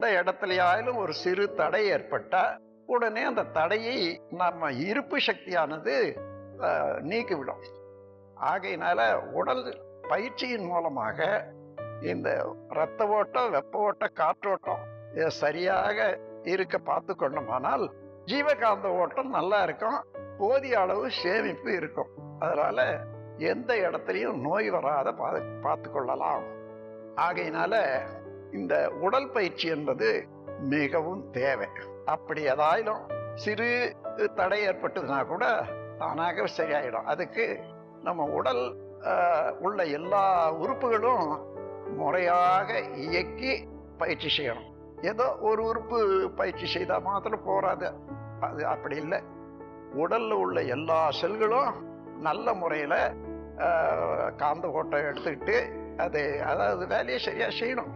இந்த இடத்துலையாயிலும் ஒரு சிறு தடை ஏற்பட்டா உடனே அந்த தடையை நம்ம இருப்பு சக்தியானது நீக்கிவிடும். ஆகையினால உடல் பயிற்சியின் மூலமாக இந்த இரத்த ஓட்டம் வெப்ப ஓட்டம் காற்றோட்டம் இதை சரியாக இருக்க பார்த்து கொண்டோமானால் ஜீவகாந்த ஓட்டம் நல்லா இருக்கும் போதிய அளவு சேமிப்பு இருக்கும். அதனால எந்த இடத்துலையும் நோய் வராத பா- பார்த்து கொள்ளலாம் ஆகையினால இந்த உடல் பயிற்சி என்பது மிகவும் தேவை. அப்படி ஏதாயிலும் சிறு தடை ஏற்பட்டதுன்னா கூட தானாக சரியாயிடும். அதுக்கு நம்ம உடல் உள்ள எல்லா உறுப்புகளும் முறையாக இயக்கி பயிற்சி செய்யணும். ஏதோ ஒரு உறுப்பு பயிற்சி செய்தால் மாத்திரம் போகாது அது அப்படி இல்லை. உடலில் உள்ள எல்லா செல்களும் நல்ல முறையில் காந்த ஓட்டம் எடுத்துக்கிட்டு அது அதாவது வேலையை சரியாக செய்யணும்.